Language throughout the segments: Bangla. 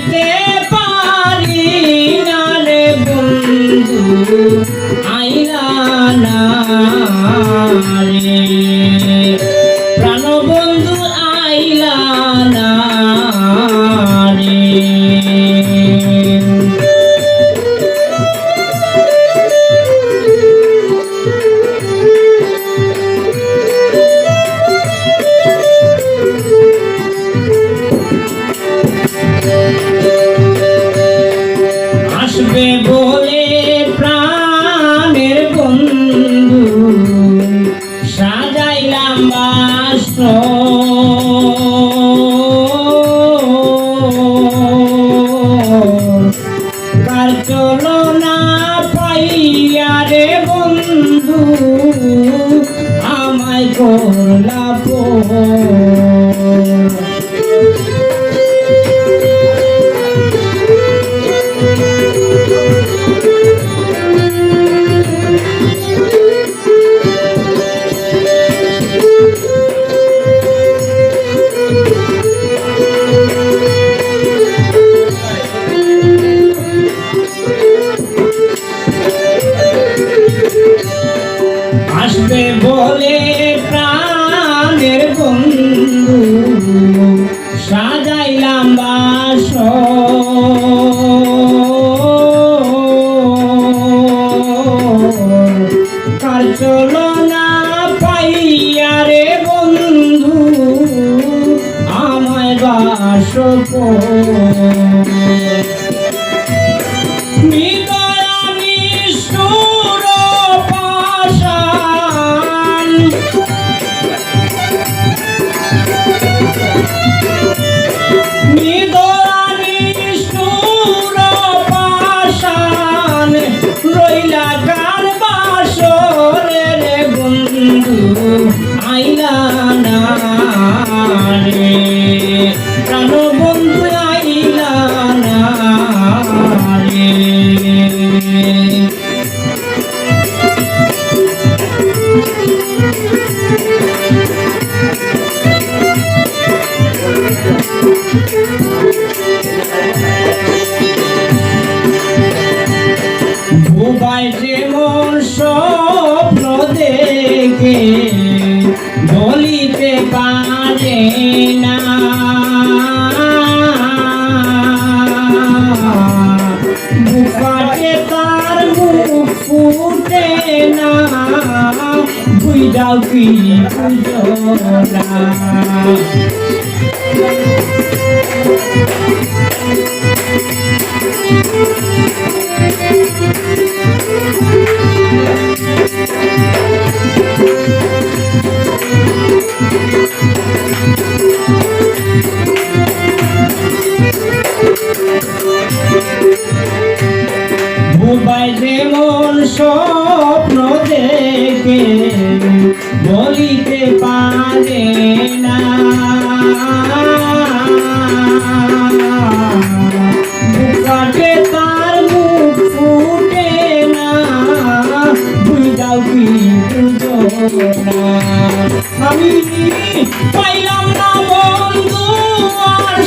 ভুলিতে পারি না রে বন্ধু আইলা না রে। যাব আসবে বলে প্রাণ আর চলো না পাইয়া রে বন্ধু আমায় বাস না। বুকাটে তার মুখ ফুটে না। বুঝাও স্বপ্ন দেখে বলিতে পারে না। বুকাটে তার মুখ ফুটে না। বুঝাও কি আমি পাইলাম না বন্ধু আর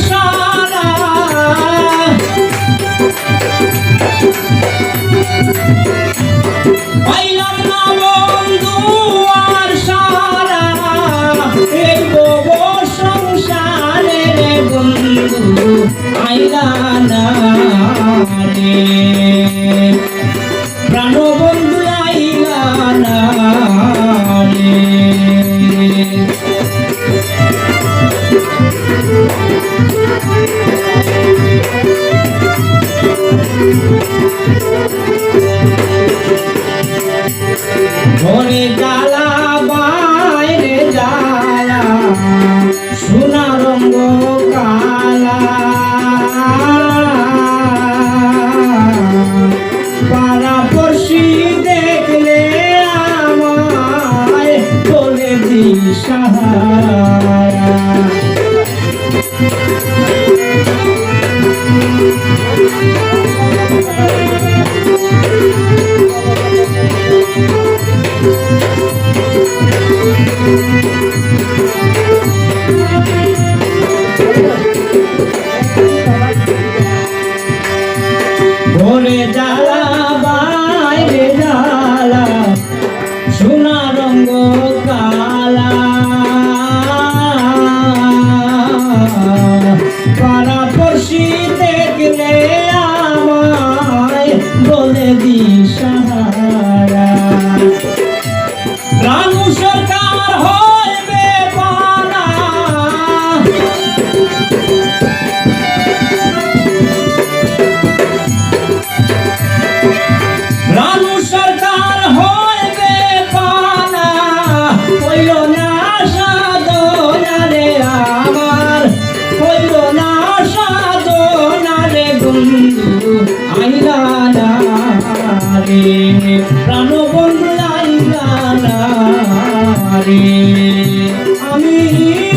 carregar.